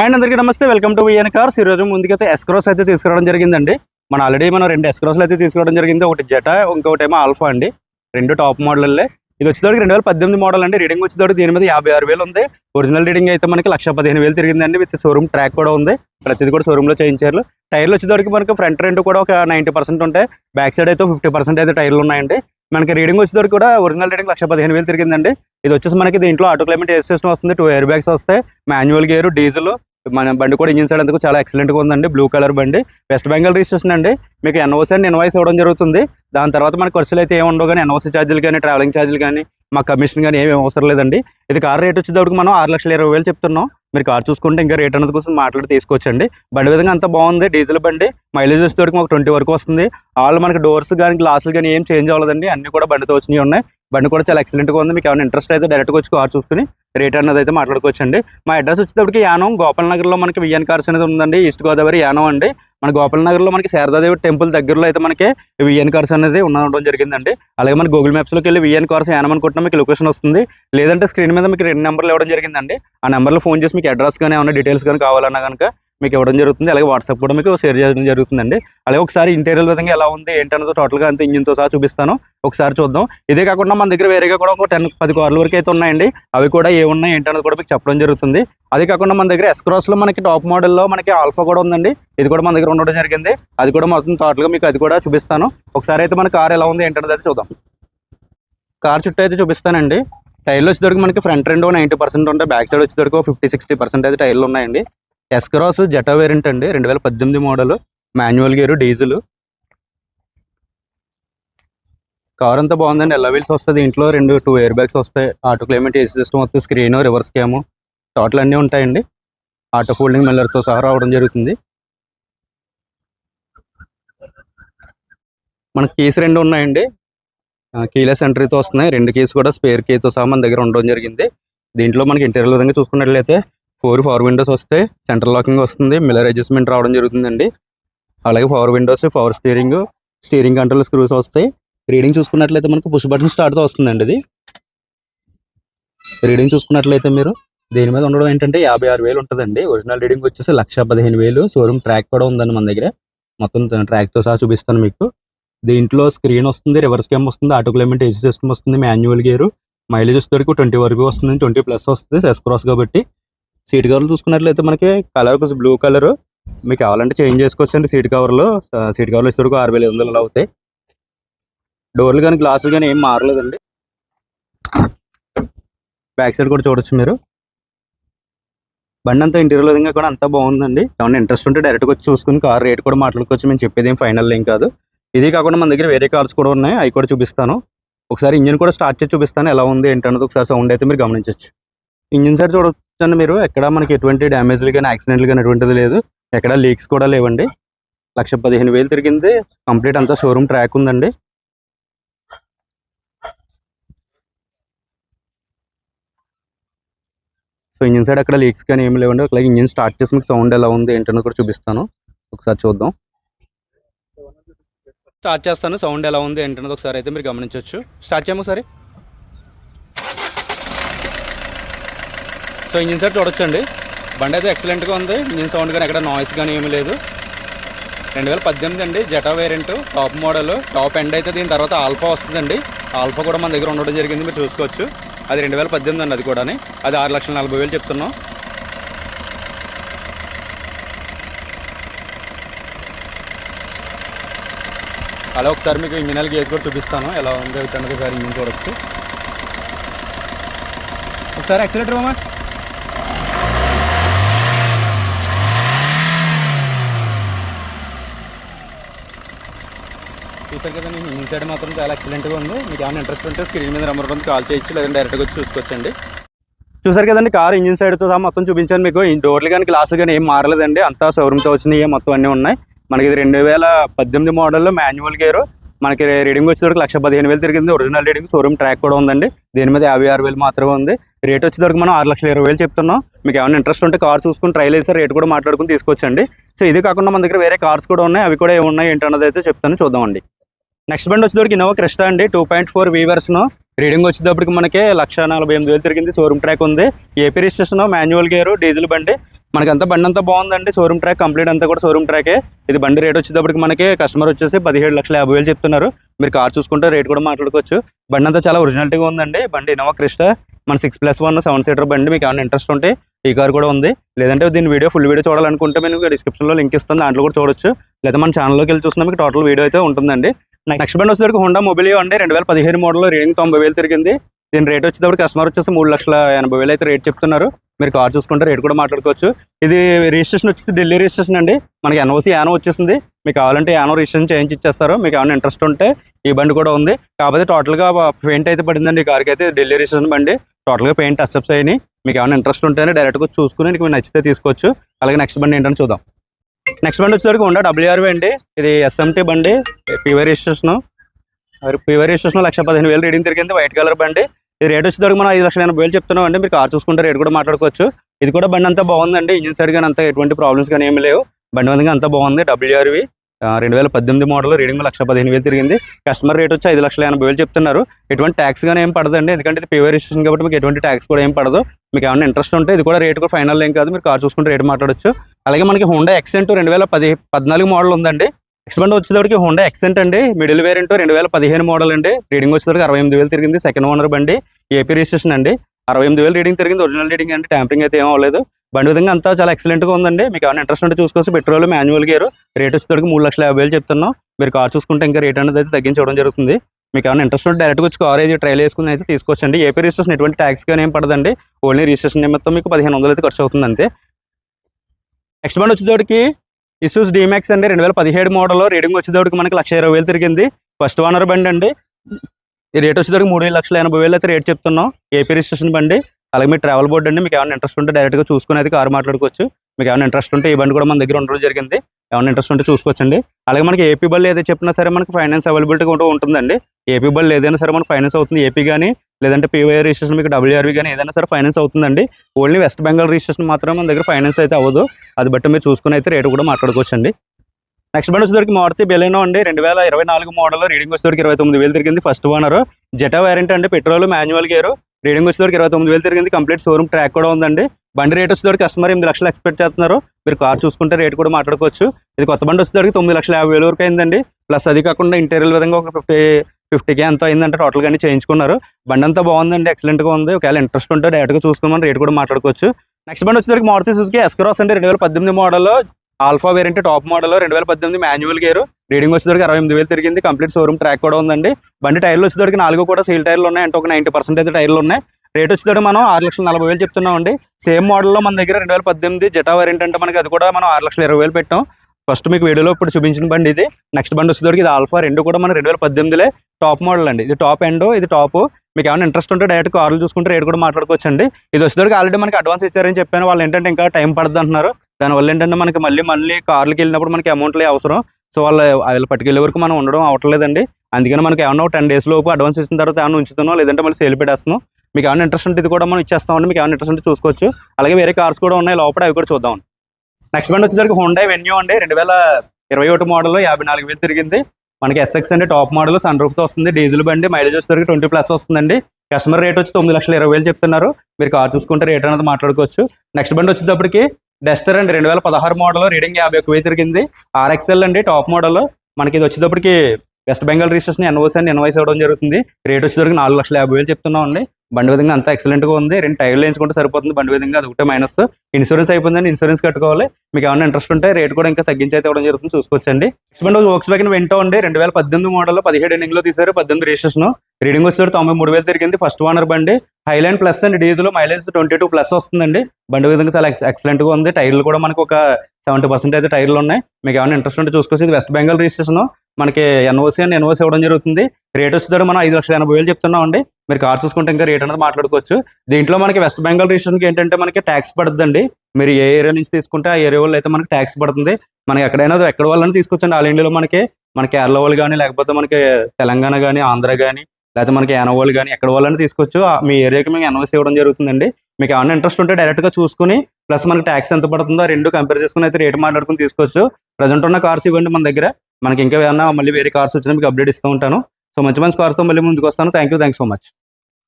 ఆయన అందరికీ నమస్తే. Welcome to VN cars. ఈ రోజు ముందుకైతే ఎస్క్రోస్ అయితే తీసుకురావడం జరిగిందండి. మన ఆల్రెడీ మనం రెండు ఎస్క్రోస్లు అయితే తీసుకోవడం జరిగింది. ఒకటి జట ఇంకొకటి ఏమో ఆల్ఫా అండి. రెండు టాప్ మోడల్లే ఇది వచ్చేటోడికి రెండు వేల పద్దెనిమిది మోడల్ అండి. రీడింగ్ వచ్చేటోడికి దీని మీద యాభై ఆరు వేలు ఉంది. ఒరిజినల్ రీడింగ్ అయితే మనకి లక్ష పదిహేను వేలు తిరిగిందండి. విత్ షోరూమ్ ట్రాక్ కూడా ఉంది. ప్రతిది కూడా showroom లో చేయించారు. టైర్లు వచ్చేటోడికి మనకి ఫ్రంట్ రెండు కూడా ఒక నైంటీ పర్సెంట్ ఉంటాయి. బ్యాక్ సైడ్ అయితే ఫిఫ్టీ పర్సెంట్ అయితే టైర్లు ఉన్నాయండి. మనకి రీడింగ్ వచ్చేటోడికి కూడా ఒరిజినల్ రీడింగ్ లక్ష పదిహేను వేలు తిరిగిందండి. ఇది వచ్చేసి మనకి దీంట్లో ఆటో క్లైమేట్ ఎయిర్ సిస్టమ్ వస్తుంది టూ ఎయిర్ బ్యాగ్స్ వస్తాయి మాన్యువల్ గేర్ డీజిల్ మన బండి కూడా ఇంజిన్ సైడ్ అందుకు చాలా ఎక్సలెంట్గా ఉందండి బ్లూ కలర్ బండి. వెస్ట్ బెంగాల్ రిజిస్ట్రేషన్ అండి. మీకు ఎన్ఓసి అండ్ ఇన్వాయిస్ ఇవ్వడం జరుగుతుంది. దాని తర్వాత మన ఖర్చులు అయితే ఏమి ఉండవు కానీ ఎన్ఓసి ఛార్జీలు కానీ ట్రావెలింగ్ ఛార్జీలు కానీ మా కమిషన్ కానీ ఏమేమి అవసరం లేదండి. ఇది కార్ రేట్ వచ్చేటప్పుడు మనం ఆరు లక్షల ఇరవై వేలు చెప్తున్నాం. మీరు కార్ చూసుకుంటే ఇంకా రేట్ అనేది కోసం మాట్లాడి తీసుకోవచ్చండి. బండి విధంగా అంత బాగుంది. డీజిల్ బండి మైలేజ్ వచ్చేటప్పుడు మాకు ట్వంటీ వరకు వస్తుంది. వాళ్ళు మనకి డోర్స్ కానీ గ్లాసులు కానీ ఏం చేంజ్ అవ్వలేదండి. అన్ని కూడా బండితో వచ్చినవి ఉన్నాయి. బండి కూడా చాలా ఎక్సలెంట్గా ఉంది. మీకు ఏమైనా ఇంట్రెస్ట్ అయితే డైరెక్ట్గా వచ్చి కార్ చూసుకుని రేట్ అన్నది అయితే మాట్లాడుకోవచ్చండి. మా అడ్రస్ వచ్చేటప్పటికి యానం గోపాల్ నగర్లో మనకి విఎన్ కార్స్ అనేది ఉందండి. ఈస్ట్ గోదావరి యానం అండి. మన గోపాల్ నగర్లో మనకి శారదాదేవి టెంపుల్ దగ్గరలో అయితే మనకి విఎన్ కార్స్ అనేది ఉండడం జరిగిందండి. అలాగే మన గూగుల్ మ్యాప్స్లోకి వెళ్ళి విఎన్ కార్స్ యానం అనుకుంటున్నా మీకు లొకేషన్ వస్తుంది. లేదంటే స్క్రీన్ మీద మీకు రెండు నెంబర్లు ఇవ్వడం జరిగిందండి. ఆ నెంబర్లో ఫోన్ చేసి మీకు అడ్రస్ కానీ ఏమైనా డీటెయిల్స్ కానీ కావాలన్నా కనుక మీకు ఇవ్వడం జరుగుతుంది. అలాగే వాట్సాప్ కూడా మీకు షేర్ చేయడం జరుగుతుందండి. అలాగే ఒకసారి ఇంటీరియర్ విధంగా ఎలా ఉంది ఏంటన్నదో టోటల్గా అంత ఇంజిన్తో సహా చూపిస్తాను. ఒకసారి చూద్దాం. ఇదే కాకుండా మన దగ్గర వేరేగా కూడా ఒక టెన్ పది కార్ల వరకు అయితే ఉన్నాయండి. అవి కూడా ఏ ఉన్నాయి ఏంటన్నది కూడా మీకు చెప్పడం జరుగుతుంది. అదే కాకుండా మన దగ్గర ఎస్క్రాస్లో మనకి టాప్ మోడల్లో మనకి ఆల్ఫా కూడా ఉందండి. ఇది కూడా మన దగ్గర ఉండడం జరిగింది. అది కూడా మొత్తం టోటల్గా మీకు అది కూడా చూపిస్తాను. ఒకసారి అయితే మన కార్ ఎలా ఉంది ఏంటన్నది అయితే చూద్దాం. కార్ చుట్టూ అయితే చూపిస్తానండి. టైర్లు వచ్చేసరికి మనకి ఫ్రంట్ రెండు నైంటీ పర్సెంట్ ఉంటాయి. బ్యాక్ సైడ్ వచ్చేసరికి ఫిఫ్టీ సిక్స్టీ పర్సెంట్ అయితే టైర్లు ఉన్నాయండి. ఎస్క్రాస్ జెటా వేరియంట్ అండి. రెండు వేల పద్దెనిమిది model. Manual gear diesel. Car అంతా బాగుందండి. ఎల్ల వీల్స్ వస్తుంది. ఇంట్లో రెండు టూ ఎయిర్ బ్యాగ్స్ వస్తాయి. ఆటో క్లైమేట్ ఏసీ సిస్టమ్ వస్తుంది స్క్రీన్ రివర్స్ క్యాము. టోటల్ అన్నీ ఉంటాయండి. ఆటో ఫోల్డింగ్ మిల్లర్తో సహా రావడం జరుగుతుంది. మనకి కీస్ రెండు ఉన్నాయండి. కీలెస్ ఎంట్రీతో వస్తున్నాయి. రెండు కీస్ కూడా స్పేర్ కీతో సహా మన దగ్గర ఉండడం జరిగింది. దీంట్లో మనకి ఇంటీరియర్ విధంగా చూసుకున్నట్లయితే ఫోర్ ఫోర్ విండోస్ వస్తే సెంట్రల్ లాకింగ్ వస్తుంది మిల్లర్ అడ్జస్ట్మెంట్ రావడం జరుగుతుందండి. అలాగే power windows power steering steering control screws వస్తాయి. రీడింగ్ చూసుకున్నట్లయితే మనకు పుష్ బటన్ స్టార్ట్తో వస్తుందండి ఇది. రీడింగ్ చూసుకున్నట్లయితే మీరు దీని మీద ఉండడం ఏంటంటే యాభై ఆరు వేలు ఉంటుందండి. ఒరిజినల్ రీడింగ్ వచ్చేసి లక్ష పదిహేను వేలు. షోరూమ్ ట్రాక్ కూడా ఉందండి మన దగ్గర. మొత్తం ట్రాక్తో సహా చూపిస్తాను మీకు. దీంట్లో స్క్రీన్ వస్తుంది రివర్స్ క్యామ్ వస్తుంది ఆటో క్లైమేట్ ఏసీ సిస్టమ్ వస్తుంది మాన్యువల్ గేర్ మైలేజ్ వచ్చేసరికి ట్వంటీ వరకు వస్తుంది ట్వంటీ ప్లస్ వస్తుంది సెస్ క్రాస్ కాబట్టి. సీట్ కవర్లు చూసుకున్నట్లయితే మనకి కలర్ కొంచెం బ్లూ కలర్ మీకు కావాలంటే చేంజ్ చేసుకోవచ్చు అండి సీట్ కవర్లో. సీట్ కవర్లు వచ్చేసరికి ఆరు వేల ఐదు వందలు అలా అవుతాయి. డోర్లు కానీ గ్లాసులు కానీ ఏం మారలేదండి. బ్యాక్ సైడ్ కూడా చూడొచ్చు మీరు. బండి అంతా ఇంటీరియర్ విధంగా కూడా అంతా బాగుందండి. ఏమన్నా ఇంట్రెస్ట్ ఉంటే డైరెక్ట్గా వచ్చి చూసుకుని కార్ రేట్ కూడా మాట్లాడుకోవచ్చు. మేము చెప్పేది ఏం ఫైనల్ ఏం కాదు. ఇది కాకుండా మన దగ్గర వేరే కార్స్ కూడా ఉన్నాయి. అవి కూడా చూపిస్తాను. ఒకసారి ఇంజిన్ కూడా స్టార్ట్ చేసి చూపిస్తాను. ఎలా ఉంది ఏంటన్నది ఒకసారి సౌండ్ అయితే మీరు గమనించవచ్చు ఇంజిన్ సైడ్ చూడొచ్చండి మీరు ఎక్కడ మనకి ఎటువంటి డ్యామేజ్లు కానీ యాక్సిడెంట్లు కానీ ఎటువంటిది లేదు. ఎక్కడ లీక్స్ కూడా లేవండి. లక్ష పదిహేను వేలు తిరిగింది. కంప్లీట్ అంతా షోరూమ్ ట్రాక్ ఉందండి. సో ఇంజిన్ సైడ్ అక్కడ లీక్స్ కానీ ఏమి లేవండి. అలాగే ఇంజిన్ స్టార్ట్ చేసి మీకు సౌండ్ ఎలా ఉంది ఏంటన్నది కూడా చూపిస్తాను. ఒకసారి చూద్దాం. స్టార్ట్ చేస్తాను. సౌండ్ ఎలా ఉంది ఏంటన్నది ఒకసారి అయితే మీరు గమనించవచ్చు స్టార్ట్ చేయము సరే సో ఇంజిన్ సైడ్ చూడొచ్చండి. బండి అయితే ఎక్సలెంట్గా ఉంది. ఇంజిన్ సౌండ్ కానీ ఎక్కడ నాయిస్ కానీ ఏమీ లేదు. రెండు వేల పద్దెనిమిది అండి. Zeta variant top model top end అయితే దీని తర్వాత ఆల్ఫా వస్తుందండి. ఆల్ఫా కూడా మన దగ్గర ఉండడం జరిగింది. మీరు చూసుకోవచ్చు. అది రెండు వేల పద్దెనిమిది అండి అది కూడా అది ఆరు లక్షల నలభై వేలు చెప్తున్నాం. అలా ఒకసారి మీకు ఇంజినల్ గేజ్ కూడా చూపిస్తాను. ఎలా ఉంది అన్నది ఒకసారి ఇంజిన్ చూడొచ్చు. ఒకసారి యాక్సిలేటర్ మామా చూసారు కదా నేను ఇన్సైడ్ సైడ్ మాత్రం చాలా ఎక్సలెంట్గా ఉంది. మీకు ఏమైనా ఇంట్రెస్ట్ ఉంటే స్క్రీన్ మీద నెంబర్ ఉంటుంది కాల్ చేయొచ్చు లేదంటే డైరెక్ట్గా వచ్చి చూసుకోవచ్చండి. చూసారు కదండి కార్ ఇంజిన్ సైడ్తో సహా మొత్తం చూపించాను మీకు. ఈ డోర్లు కానీ గ్లాసులు కానీ ఏం మారలేదండి. అంతా షోరూమ్తో వచ్చినాయి మొత్తం అన్నీ ఉన్నాయి. మనకి ఇది రెండు వేల పద్దెనిమిది మోడల్లో మాన్యువల్ గేరు మనకి రీడింగ్ వచ్చేసరికి లక్ష పదిహేను వేలు తిరిగింది. ఒరిజినల్ రీడింగ్ షోరూమ్ ట్రాక్ కూడా ఉందండి. దీని మీద యాభై ఆరు వేలు మాత్రమే ఉంది. రేట్ వచ్చేసరికి మనం ఆరు లక్షల ఇరవై వేలు చెప్తున్నాం. మీకు ఏమైనా ఇంట్రెస్ట్ ఉంటే కార్ చూసుకుని ట్రైల్ వేసి రేట్ కూడా మాట్లాడుకుని తీసుకొచ్చండి. సో ఇది కాకుండా మన దగ్గర వేరే కార్స్ కూడా ఉన్నాయి. అవి కూడా ఏమున్నాయి ఏంటన్నది అయితే చెప్తాను. చూద్దామండి. నెక్స్ట్ బండి వచ్చేసరికి ఇన్నోవా క్రిస్టా అండి. టూ పాయింట్ ఫోర్ వీవర్స్ను రీడింగ్ వచ్చేటప్పటికి మనకి లక్ష నలభై ఎనిమిది వేలు తిరిగింది. షోరూమ్ ట్రాక్ ఉంది. AP registration manual gear diesel బండి. మనకి అంత బండి అంతా బాగుందండి. షోరూమ్ ట్రాక్ కంప్లీట్ అంతా కూడా షోరూమ్ ట్రాకే ఇది బండి రేట్ వచ్చేటప్పటికి మనకి కస్టమర్ వచ్చేసి పదిహేడు లక్షల యాభై వేలు చెప్తున్నారు. మీరు కార్ చూసుకుంటే రేట్ కూడా మాట్లాడుకోవచ్చు. బండి అంతా చాలా ఒరిజినాలిటీగా ఉందండి. బండి ఇన్నోవా క్రిస్టా మన six plus one seven seater బండి. మీకు ఏమైనా ఇంట్రెస్ట్ ఉంటే ఈ కార్ కూడా ఉంది. లేదంటే దీని వీడియో ఫుల్ వీడియో చూడాలనుకుంటే మీకు డిస్క్రిప్షన్లో లింక్ ఇస్తాను. దాంట్లో కూడా చూడొచ్చు. లేదా మన ఛానల్లోకి వెళ్ళి చూసినా మీకు టోటల్ వీడియో అయితే ఉంటుందండి. నెక్స్ట్ బండి వచ్చేసరికి హోండా మొబైల్ అండి. రెండు వేల పదిహేను మోడల్లో రీడింగ్ తొంభై వేలు తిరిగింది. దీని రేట్ వచ్చేటప్పుడు కస్టమర్ వచ్చేసి మూడు లక్షల ఎనభై వేలు అయితే రేట్ చెప్తున్నారు. మీరు కార్ చూసుకుంటే రేట్ కూడా మాట్లాడుకోవచ్చు. ఇది రిజిస్ట్రేషన్ వచ్చేసి ఢిల్లీ రిజిస్ట్రేషన్ అండి. మనకి ఎన్ఓసి యానో వచ్చేసింది. మీకు కావాలంటే యానో రిజిస్ట్రేషన్ చేయించి ఇచ్చేస్తారు. మీకు ఏమైనా ఇంట్రెస్ట్ ఉంటే ఈ బండి కూడా ఉంది. కాకపోతే టోటల్గా పెయింట్ అయితే పడిందండి. ఈ కార్కి అయితే ఢిల్లీ రిజిస్ట్రేషన్ బండి. టోటల్గా పెయింట్ టచ్అప్స్ అయినాయి. మీకు ఏమైనా ఇంట్రెస్ట్ ఉంటేనే డైరెక్ట్గా చూసుకుని మీకు నచ్చితే తీసుకోవచ్చు. అలాగే నెక్స్ట్ బండి ఏంటని చూద్దాం. నెక్స్ట్ బండి వచ్చేసరికి ఉండా డబ్ల్యూఆర్వి అండి. ఇది ఎస్ఎంటీ బండి. పీవర్ రిజిస్ట్రేషన్ పీవర్ రిజిస్ట్రేషన్ లక్ష పదిహేను వేలు రీడింగ్ తిరిగింది. వైట్ కలర్ బండి. ఈ రేట్ వచ్చేసరికి మనం ఐదు లక్షల ఎనభై వేలు చెప్తున్నాం అండి. మీరు కార్ చూసుకుంటే రేట్ కూడా మాట్లాడుకోవచ్చు. ఇది కూడా బండి అంతా బాగుందండి. ఇంజిన్ సైడ్ కానీ అంతా ఎటువంటి ప్రాబ్లమ్స్ కానీ ఏమి లేవు. బండి వంద అంతా బాగుంది. డబ్ల్యూఆర్వి రెండు వేల పద్దెనిమిది మోడల్ రీడింగ్ లక్ష పదిహేను వేలు తిరిగింది. కస్టమర్ రేట్ వచ్చి ఐదు లక్షల ఎనభై వేలు చెప్తున్నారు. ఎటువంటి ట్యాక్స్ కానీ ఏం పడదండి. ఎందుకంటే ఇది పేవర్ రిజిస్ట్రేషన్ కాబట్టి మీకు ఎటువంటి ట్యాక్స్ కూడా ఏం పడదు. మీకు ఏమైనా ఇంట్రెస్ట్ ఉంటే ఇది కూడా రేట్ కూడా ఫైనల్ ఏం కాదు. మీరు కార్ చూసుకుంటే రేట్ మాట్లాడొచ్చు. అలాగే మనకి హోండా ఎక్సెంట్ రెండు వేల పది పద్నాలుగు మోడల్ ఉందండి. నెక్స్ట్ బండి వచ్చేటప్పటికి హోండా ఎక్సెంట్ అండి. మిడిల్ వేరియంట్ రెండు వేల పదిహేను మోడల్ అండి. రీడింగ్ వచ్చేసరికి అరవై ఎనిమిది వేలు తిరిగింది. సెకండ్ ఓనర్ బండి. ఏపీ రిజిస్ట్రేషన్ అండి. అరవై ఎనిమిది వేలు రీడింగ్ తిరిగింది. ఒరిజినల్ రీడింగ్ అంటే ట్యాంపరింగ్ అయితే ఏం అవ్వలేదు. బండి విధంగా అంతా చాలా ఎక్సలెంట్గా ఉందండి. మీకు ఏమైనా ఇంట్రెస్ట్ ఉంటే చూసుకోవచ్చు. పెట్రోల్ మాన్యువల్ గేర్ రేట్ వచ్చేటప్పటికి మూడు లక్షల యాభై వేలు చెప్తున్నాం. మీరు కార్ చూసుకుంటే ఇంకా రేట్ అనేది అయితే తగ్గించడం జరుగుతుంది. మీకు ఏమైనా ఇంట్రెస్ట్ ఉంటే డైరెక్ట్గా వచ్చి కార్ అయితే ట్రైల్ వేసుకుని అయితే తీసుకోవచ్చండి. ఏపీ రిజిస్ట్రేషన్ ఎటువంటి ట్యాక్స్ కానీ ఏం పడదండి. ఓన్లీ రిజిస్ట్రేషన్ నిమిత్తం మీకు పదిహేను వందలు అయితే ఖర్చు అవుతుంది అంతే. నెక్స్ట్ బండి వచ్చేటప్పటికి ఇసూస్ డిమాక్స్ అండి. రెండు వేల పదిహేడు మోడల్ రీడింగ్ వచ్చేటప్పటికి మనకి లక్ష ఇరవై వేలు తిరిగింది. ఫస్ట్ ఓనర్ బండి అండి. ఈ రేట్ వచ్చేసరికి మూడు లక్షల ఎనభై వేలు అయితే రేట్ చెప్తున్నాం. ఏపీ రిజిస్ట్రేషన్ బండి. అలాగే మీ ట్రావెల్ బోర్డు అండి. మీకు ఏమైనా ఇంట్రెస్ట్ ఉంటే డైరెక్ట్గా చూసుకుని అయితే కారు మాట్లాడుకోవచ్చు. మీకు ఏమైనా ఇంట్రెస్ట్ ఉంటే ఈ బండి కూడా మన దగ్గర ఉండడం జరిగింది. ఏమైనా ఇంట్రెస్ట్ ఉంటే చూసుకోవచ్చండి. అలాగే మనకి ఏపీ బల్ ఏదైతే చెప్పినా సరే మనకి ఫైనాన్స్ అవైలబిలిటీ కూడా ఉంటుందండి. ఏపీ బల్ ఏదైనా సరే మనకి ఫైనాన్స్ అవుతుంది. ఏపీ కానీ లేదంటే పీవై రిజిస్ట్రేషన్ మీకు డబ్ల్యూఆర్వి కానీ ఏదైనా సరే ఫైనాన్స్ అవుతుందండి. ఓన్లీ వెస్ట్ బెంగాల్ రిజిస్ట్రేషన్ మాత్రం మన దగ్గర ఫైనాన్స్ అయితే అవ్వదు. అది బట్టి మీరు చూసుకుని అయితే రేటు కూడా మాట్లాడుకోవచ్చండి. నెక్స్ట్ బండి వచ్చేసరికి మారుతి బెలెనో అండి. రెండు వేల ఇరవై నాలుగు మోడల్ రీడింగ్ వచ్చేసరికి ఇరవై తొమ్మిది వేలు తిరిగింది ఫస్ట్ ఓనర్ జెటా వేరియంట్ అండి. పెట్రోల్ మాన్యువల్ గేర్ రీడింగ్ వచ్చేసరికి ఇరవై తొమ్మిది వేలు తిరిగింది. కంప్లీట్ షోరూమ్ ట్రాక్ కూడా ఉందండి. బండి రేట్ వచ్చేసరికి కస్టమర్ ఎనిమిది లక్షలు ఎక్స్పెక్ట్ చేస్తున్నారు. మీరు కార్ చూసుకుంటే రేట్ కూడా మాట్లాడుకోవచ్చు. ఇది కొత్త బండి వచ్చేసరికి తొమ్మిది లక్షల యాభై వేలు వరకు అయిందండి. ప్లస్ అది కాకుండా ఇంటీరియల్ విధంగా ఒక ఫిఫ్టీ ఫిఫ్టీకే ఎంత అయిందంటే టోటల్గా అన్ని చేయించుకున్నారు. బండి అంతా బాగుందండి ఎక్సలెంట్గా ఉంది. ఒకవేళ ఇంట్రెస్ట్ ఉంటే డైరెక్ట్గా చూసుకుని రేట్ కూడా మాట్లాడుకోవచ్చు. నెక్స్ట్ బండి వచ్చేసరికి మారుతి సుజుకి ఎస్క్రాస్ అండి రెండు వేల పద్దెనిమిది model Alpha variant top model రెండు వేల పద్దెనిమిది మాన్యువల్ గేర్. రీడింగ్ వచ్చేసరికి అరవై ఎనిమిది వేలు తిరిగింది. కంప్లీట్ షోరూమ్ ట్రాక్ కూడా ఉందండి. బండి టైర్లు వచ్చేసరికి నాలుగు కూడా సీల్ టైర్లు ఉన్నాయి. అంటే ఒక నైంటీ పర్సెంట్ అయితే టైర్లు ఉన్నాయి. రేట్ వచ్చేటప్పుడు మనం ఆరు లక్షల నలభై వేలు చెప్తున్నాం అండి సేమ్ మోడల్లో మన దగ్గర రెండు వేల పద్దెనిమిది జటా వేరియంట్ అంటే మనకి అది కూడా మనం ఆరు లక్షల ఇరవై వేలు పెట్టాం. ఫస్ట్ మీకు వీడియోలో ఇప్పుడు చూపించిన బండి ఇది. నెక్స్ట్ బండి వచ్చేసరికి ఇది ఆల్ఫా రెండు కూడా మన రెండు వేల పద్దెనిమిదిలే టాప్ మోడల్ అండి. ఇది టాప్ ఎండ్ ఇది టాప్ మీకు ఏమైనా ఇంట్రెస్ట్ ఉంటే డైరెక్ట్ కార్లు చూసుకుంటే రేట్ కూడా మాట్లాడుకోవచ్చు అండి ఇది వచ్చేసరికి ఆల్రెడీ మనకి అడ్వాన్స్ ఇచ్చారని చెప్పాను. వాళ్ళు ఏంటంటే ఇంకా టైం పడుతుంది అంటున్నారు. దానివల్ల ఏంటంటే మనకి మళ్ళీ మళ్ళీ కార్లకి వెళ్ళినప్పుడు మనకి అమౌంట్లే అవసరం. సో వాళ్ళు వాళ్ళు పట్టుకెళ్ళే వరకు మనం ఉండడం అవ్వట్లేదండి అందుకని మనకి ఏమన్నా టెన్ డేస్ లోపు అడ్వాన్స్ ఇచ్చిన తర్వాత ఏమైనా ఉంచుతున్నాం లేదంటే మళ్ళీ సేల్ పెట్టేస్తున్నాం మీకు ఏమైనా ఇంట్రెస్ట్ ఉంటే ఇది కూడా మనం ఇచ్చేస్తామండి. మీకు ఏమైనా ఇంట్రెస్ట్ ఉంటే చూసుకోవచ్చు. అలాగే వేరే కార్స్ కూడా ఉన్నాయి. లోపల అవి కూడా చూద్దాం. నెక్స్ట్ బండి వచ్చేసరికి హోండా వెన్యూ అండి. రెండు వేల ఇరవై ఒకటి మోడల్ యాభై నాలుగు వేలు తిరిగింది. మనకి ఎస్ఎక్స్ అండి టాప్ మోడల్ సన్ రూఫ్తో వస్తుంది. డీజిల్ బండి మైలేజ్ వచ్చేసరికి ట్వంటీ ప్లస్ వస్తుందండి. కస్టమర్ రేట్ వచ్చి తొమ్మిది లక్షల ఇరవై వేలు చెప్తున్నారు. మీరు కార్ చూసుకుంటే రేట్ అనేది మాట్లాడుకోవచ్చు. నెక్స్ట్ బండి వచ్చేటప్పటికి డస్టర్ అండి. రెండు వేల పదహారు మోడల్ రీడింగ్ యాభై ఒక వెయ్యి తిరిగింది. ఆర్ఎక్స్ఎల్ అండి టాప్ మోడల్ మనకి ఇది వచ్చేటప్పటికి West Bengal registration NOC and. Invoice ఇవ్వడం జరుగుతుంది. రేట్ వచ్చేసరికి నాలుగు లక్షల యాభై వేలు చెప్తున్నాం అండి బండి విధంగా అంతా ఎక్సలెంట్గా ఉంది. రెండు టైర్లు వేయించుకుంటే సరిపోతుంది. బండి విధంగా అది ఒకటే మైనస్ ఇన్సూరెన్స్ అయిపోయిందని ఇన్సూరెన్స్ కట్టుకోవాలి. మీకు ఏమైనా ఇంట్రెస్ట్ ఉంటే రేట్ కూడా ఇంకా తగ్గించి అయితే ఇవ్వడం జరుగుతుంది. చూసుకోవచ్చండి. నెక్స్ట్ బండి వోక్స్ వ్యాగన్ వెంటో అండి. రెండు వేల పద్దెనిమిది మోడల్ పదిహేడు ఎండింగ్లో తీసారు పద్దెనిమిది రిజిస్ట్రేషన్ రీడింగ్ వచ్చేసరికి తొంభై మూడు వేలు తిరిగింది. ఫస్ట్ ఓనర్ బండి. హైలైన్ ప్లస్ అండి. Diesel mileage twenty two plus వస్తుందండి. బండి విధంగా చాలా ఎక్సలెంట్గా ఉంది. టైర్లు కూడా మనకు ఒక సెవెంటీ పర్సెంట్ అయితే టైర్లు ఉన్నాయి. మీకు ఏమైనా ఇంట్రెస్ట్ ఉంటే చూసుకోవచ్చు. ఇది వెస్ట్ బెంగాల్ రిజిస్ట్రేషన్ మనకి ఎన్ఓసి అండ్ ఎన్ఓసి ఇవ్వడం జరుగుతుంది. రేట్ వచ్చేసరికి మనం ఐదు లక్షల ఎనభై వేలు చెప్తున్నాం అండి మీరు కార్ చూసుకుంటే ఇంకా రేట్ అనేది మాట్లాడుకోవచ్చు. దీంట్లో మనకి వెస్ట్ బెంగాల్ రిజిస్ట్రేషన్కి ఏంటంటే మనకి ట్యాక్స్ పడుతుందండి. మీరు ఏ ఏరియా నుంచి తీసుకుంటే ఆ ఏరియా వాళ్ళు అయితే మనకి ట్యాక్స్ పడుతుంది. మనకి ఎక్కడైనా ఎక్కడ వాళ్ళని తీసుకొచ్చండి. ఆల్ ఇండియాలో మనకి మన కేరళ వాళ్ళు కానీ లేకపోతే మనకి తెలంగాణ కానీ ఆంధ్ర కానీ లేకపోతే మనకి యానవాళ్ళు కానీ ఎక్కడ వాళ్ళని తీసుకోవచ్చు ఆ మీ ఏరియాకి మేము ఎన్ఓసి ఇవ్వడం జరుగుతుందండి. మీకు ఏమైనా ఇంట్రెస్ట్ ఉంటే డైరెక్ట్గా చూసుకుని ప్లస్ మనకి ట్యాక్స్ ఎంత పడుతుందో రెండు కంపేర్ చేసుకుని అయితే రేట్ మాట్లాడుకుని తీసుకోవచ్చు ప్రజెంట్ ఉన్న కార్స్ ఇవ్వండి మన దగ్గర. మనకి ఇంకా ఏమన్నా మళ్ళీ వేరే కార్స్ వచ్చినా మీకు అప్డేట్ ఇస్తూ ఉంటాను. సో మంచి మంచి కార్స్తో మళ్ళీ ముందుకు వస్తాను. Thank you thank so much